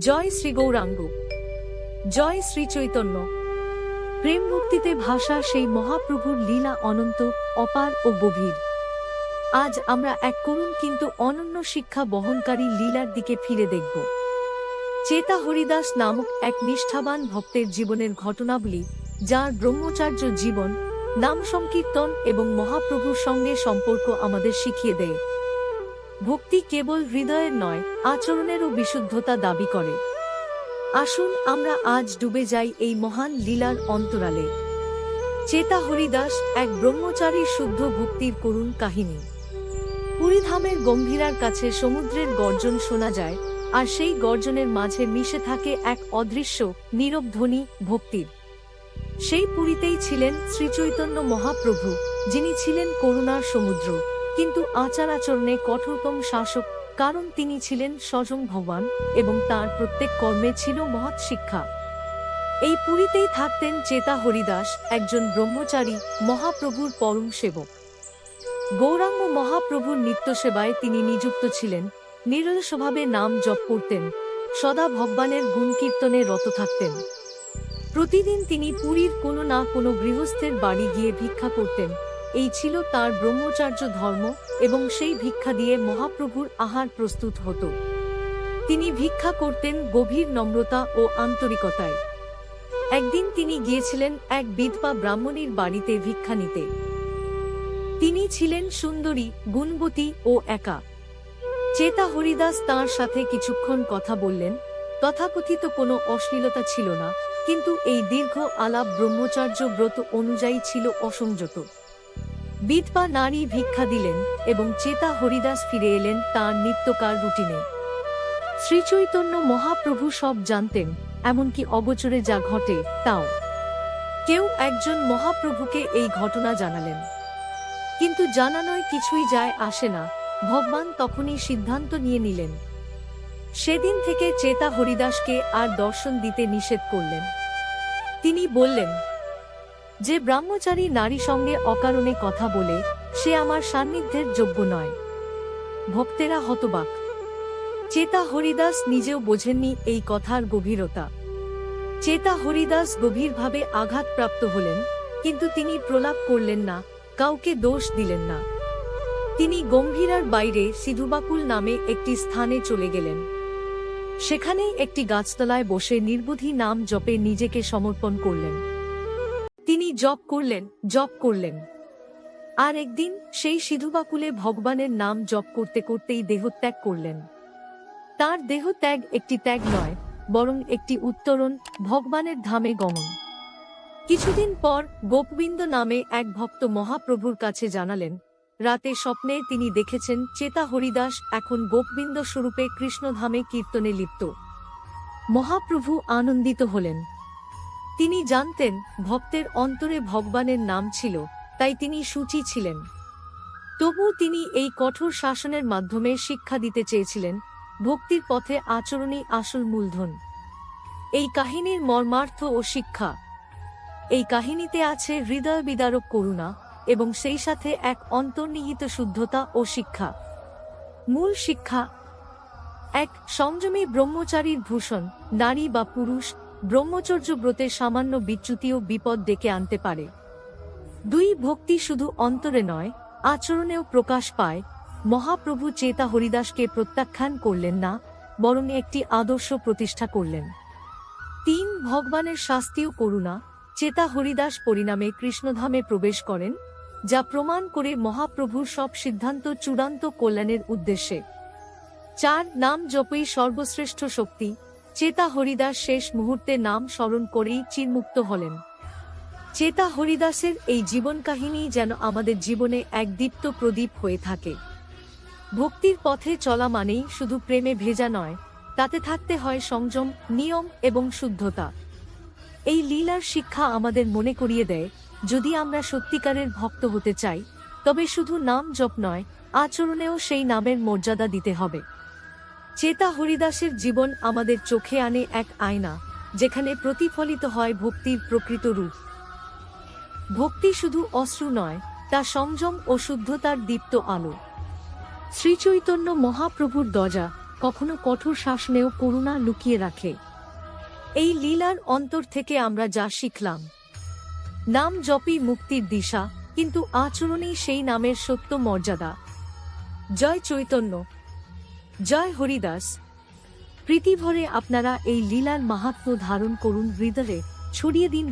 জয় শ্রী গৌরাঙ্গ। জয় শ্রী চৈতন্য। প্রেম মুক্তিতে ভাষা সেই মহাপ্রভুর লীলা অনন্ত, অপার ও গভীর। আজ আমরা এক করুণ কিন্তু অনন্য শিক্ষা বহনকারী লীলার দিকে ফিরে দেখব। চেতা হরিদাস নামক এক নিষ্ঠাবান ভক্তের জীবনের ঘটনাবলী, যার ব্রহ্মচার্য জীবন, নাম সংকীর্তন এবং মহাপ্রভুর সঙ্গে সম্পর্ক আমাদের শিখিয়ে দেয়। ভক্তি কেবল হৃদয়ের নয়, আচরণেরও বিশুদ্ধতা দাবি করে। আসুন আমরা আজ ডুবে যাই এই মহান লীলার অন্তরালে। চেতা হরিদাস এক ব্রহ্মচারীর শুদ্ধ ভক্তির করুণ কাহিনী। পুরীধামের গম্ভীরার কাছে সমুদ্রের গর্জন শোনা যায়, আর সেই গর্জনের মাঝে মিশে থাকে এক অদৃশ্য, নীরব ধ্বনি ভক্তির। সেই পুরীতেই ছিলেন শ্রীচৈতন্য মহাপ্রভু, যিনি ছিলেন করুণার সমুদ্র। কিন্তু আচার আচরণে কঠোরতম শাসক, কারণ তিনি ছিলেন স্বয়ং ভগবান এবং তার প্রত্যেক কর্মে ছিল মহৎ শিক্ষা। এই পুরীতেই থাকতেন চেতা হরিদাস, একজন ব্রহ্মচারী, মহাপ্রভুর পরম সেবক। গৌরাঙ্গ মহাপ্রভুর নিত্য সেবায় তিনি নিযুক্ত ছিলেন নিরলসভাবে নাম জপ করতেন, সদা ভগবানের গুণ কীর্তনে রত থাকতেন। প্রতিদিন তিনি পুরীর কোনো না কোনো গৃহস্থের বাড়ি গিয়ে ভিক্ষা করতেন। এই ছিল তার ব্রহ্মচার্য ধর্ম এবং সেই ভিক্ষা দিয়ে মহাপ্রভুর আহার প্রস্তুত হতো। তিনি ভিক্ষা করতেন গভীর নম্রতা ও আন্তরিকতায়। একদিন তিনি গিয়েছিলেন এক বিধবা ব্রাহ্মণীর বাড়িতে ভিক্ষা নিতে। তিনি ছিলেন সুন্দরী, গুণবতী ও একা। চেতা হরিদাস তাঁর সাথে কিছুক্ষণ কথা বললেন। তথাকথিত কোনো অশ্লীলতা ছিল না, কিন্তু এই দীর্ঘ আলাপ ব্রহ্মচার্য ব্রত অনুযায়ী ছিল অসংযত। বিধবা নারী ভিক্ষা দিলেন এবং চেতা হরিদাস ফিরে এলেন তাঁর নিত্যকার রুটিনে। শ্রীচৈতন্য মহাপ্রভু সব জানতেন, এমনকি অগোচরে যা ঘটে তাও। কেউ একজন মহাপ্রভুকে এই ঘটনা জানালেন। কিন্তু জানানোয় কিছুই যায় আসে না, ভগবান তখনই সিদ্ধান্ত নিয়ে নিলেন। সেদিন থেকে চেতা হরিদাসকে আর দর্শন দিতে নিষেধ করলেন। তিনি বললেন যে ব্রহ্মচারী নারী সঙ্গে অকারণে কথা বলে, সে আমার সান্নিধ্যের যোগ্য নয়। ভক্তেরা হতবাক। চেতা হরিদাস নিজেও বোঝেননি এই কথার গভীরতা। চেতা হরিদাস গভীরভাবে আঘাতপ্রাপ্ত হলেন, কিন্তু তিনি প্রলাপ করলেন না, কাউকে দোষ দিলেন না। তিনি গম্ভীরার বাইরে সিধুবাকুল নামে একটি স্থানে চলে গেলেন। সেখানেই একটি গাছতলায় বসে নির্বুধি নাম জপে নিজেকে সমর্পণ করলেন। তিনি জপ করলেন জপ করলেন। আর একদিন সেই সিধুবাকুলে ভগবানের নাম জপ করতে করতেই দেহত্যাগ করলেন। তার দেহত্যাগ একটি ত্যাগ নয়, বরং একটি উত্তরণ, ভগবানের ধামে গমন। কিছুদিন পর গোপবিন্দ নামে এক ভক্ত মহাপ্রভুর কাছে জানালেন, রাতে স্বপ্নে তিনি দেখেছেন চেতা হরিদাস এখন গোপবিন্দ স্বরূপে কৃষ্ণধামে কীর্তনে লিপ্ত। মহাপ্রভু আনন্দিত হলেন। তিনি জানতেন ভক্তের অন্তরে ভগবানের নাম ছিল, তাই তিনি সূচি ছিলেন। তবু তিনি এই কঠোর শাসনের মাধ্যমে শিক্ষা দিতে চেয়েছিলেন, ভক্তির পথে আচরণই আসল মূলধন। এই কাহিনীর মর্মার্থ ও শিক্ষা। এই কাহিনীতে আছে হৃদয় বিদারক করুণা এবং সেই সাথে এক অন্তর্নিহিত শুদ্ধতা ও শিক্ষা। মূল শিক্ষা, এক সংযমী ব্রহ্মচারীর ভূষণ, নারী বা পুরুষ ব্রহ্মচর্য ব্রতে সামান্য বিচ্যুতিও বিপদ ডেকে আনতে পারে। দুই ভক্তি শুধু অন্তরে নয়, আচরণেও প্রকাশ পায়। মহাপ্রভু চেতা হরিদাসকে প্রত্যাখ্যান করলেন না, বরং একটি আদর্শ প্রতিষ্ঠা করলেন। তিন, ভগবানের শাস্তিও করুণা। চেতা হরিদাস পরিণামে কৃষ্ণধামে প্রবেশ করেন, যা প্রমাণ করে মহাপ্রভুর সব সিদ্ধান্ত চূড়ান্ত কল্যাণের উদ্দেশ্যে। চার, নাম জপই সর্বশ্রেষ্ঠ শক্তি চেতা হরিদাস শেষ মুহূর্তে নাম স্মরণ করেই চিরমুক্ত হলেন। চেতা হরিদাসের এই জীবন কাহিনী যেন আমাদের জীবনে এক দীপ্ত প্রদীপ হয়ে থাকে। ভক্তির পথে চলা মানেই শুধু প্রেমে ভেজা নয়, তাতে থাকতে হয় সংযম, নিয়ম এবং শুদ্ধতা। এই লীলার শিক্ষা আমাদের মনে করিয়ে দেয়, যদি আমরা সত্যিকারের ভক্ত হতে চাই, তবে শুধু নাম জপ নয়, আচরণেও সেই নামের মর্যাদা দিতে হবে। চেতা হরিদাসের জীবন আমাদের চোখে আনে এক আয়না, যেখানে প্রতিফলিত হয় ভক্তির প্রকৃত রূপ। ভক্তি শুধু অশ্রু নয়, তা সংযম ও শুদ্ধতার দীপ্ত আলো। শ্রীচৈতন্য মহাপ্রভুর দজা কখনো কঠোর শাসনেও করুণা লুকিয়ে রাখে। এই লীলার অন্তর থেকে আমরা যা শিখলাম, নাম জপি মুক্তির দিশা, কিন্তু আচরণেই সেই নামের সত্য মর্যাদা। জয় চৈতন্য। জয় হরিদাস প্রীতিভরে আপনারা এই লীলার মাহাত্ম ধারণ করুন হৃদয়ে ছড়িয়ে দিন